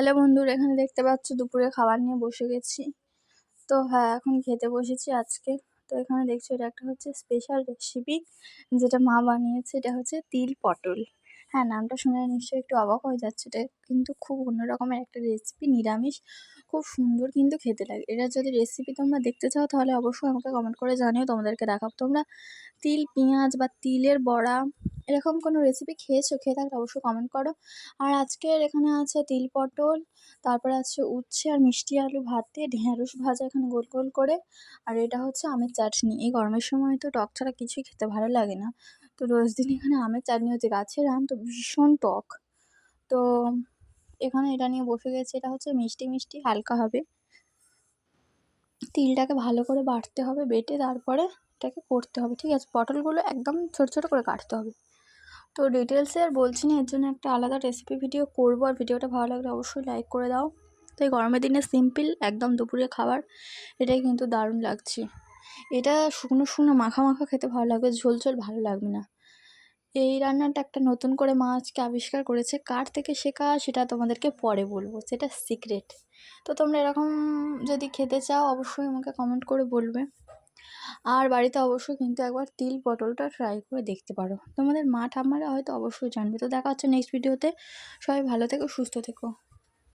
Hello বন্ধুরা, এখানে দেখতে পাচ্ছ দুপুরে খাবার নিয়ে বসে গেছি। তো হ্যাঁ এখন খেতে বসেছি আজকে। তো এখানে দেখছ এটা একটা হচ্ছে স্পেশাল রেসিপি যেটা মা বানিয়েছে, এটা হচ্ছে তিল পটল। হ্যাঁ নামটা শুনে নিশ্চয়ই একটু অবাক হয়ে যাচ্ছে। এটা কিন্তু খুব অন্য রকমের একটা রেসিপি নিরামিষ, খুব সুন্দর কিন্তু খেতে লাগে। এটা যদি রেসিপি তোমরা দেখতে চাও, তাহলে অবশ্যই আমাকে কমেন্ট করে জানিও। তোমাদেরকে দেখাবো। তোমরা তিল, পেঁয়াজ বা তিলের বড়া, এরকম কোনো রেসিপি খেয়েছো? খেয়ে থাকলে অবশ্যই কমেন্ট করো। আর আজকের এখানে আছে তিল পটল, তারপরে আছে উচ্ছে আর মিষ্টি আলু ভাতে ঢ্যাঁড়স ভাজা এখানে গোল গোল করে। আর এটা হচ্ছে আমের চাটনি। এই গরমের সময় তো টক ছাড়া কিছুই খেতে ভালো লাগে না। তো রোজ দিন এখানে আমের চাটনি হচ্ছে, গাছের আম তো ভীষণ টক। তো এখানে এটা নিয়ে বসে গেছে, এটা হচ্ছে মিষ্টি মিষ্টি, হালকা হবে। তিলটাকে ভালো করে বাটতে হবে, বেটে তারপরে এটাকে করতে হবে, ঠিক আছে? পটলগুলো একদম ছোটো ছোটো করে কাটতে হবে। তো ডিটেলসে আর বলছি না, এর জন্য একটা আলাদা রেসিপি ভিডিও করব, আর ভিডিওটা ভালো লাগলে অবশ্যই লাইক করে দাও। তো এই গরমের দিনে সিম্পল একদম দুপুরে খাবার, এটাই কিন্তু দারুণ লাগছে। এটা শুকনো শুকনো মাখা মাখা খেতে ভালো লাগবে, ঝোল ঝোল ভালো লাগবে না। এই রান্নাটা একটা নতুন করে মা আজকে আবিষ্কার করেছে, কার থেকে শেখা সেটা তোমাদেরকে পরে বলব, সেটা সিক্রেট। তো তোমরা এরকম যদি খেতে চাও, অবশ্যই আমাকে কমেন্ট করে বলবে। আর বাড়িতে অবশ্যই কিন্তু একবার তিল পটলটা ট্রাই করে দেখতে পারো। তোমাদের মা ঠাম্মারা হয়তো অবশ্যই জানবে। তো দেখা হচ্ছে নেক্সট ভিডিওতে সবাই ভালো থেকো, সুস্থ থেকো।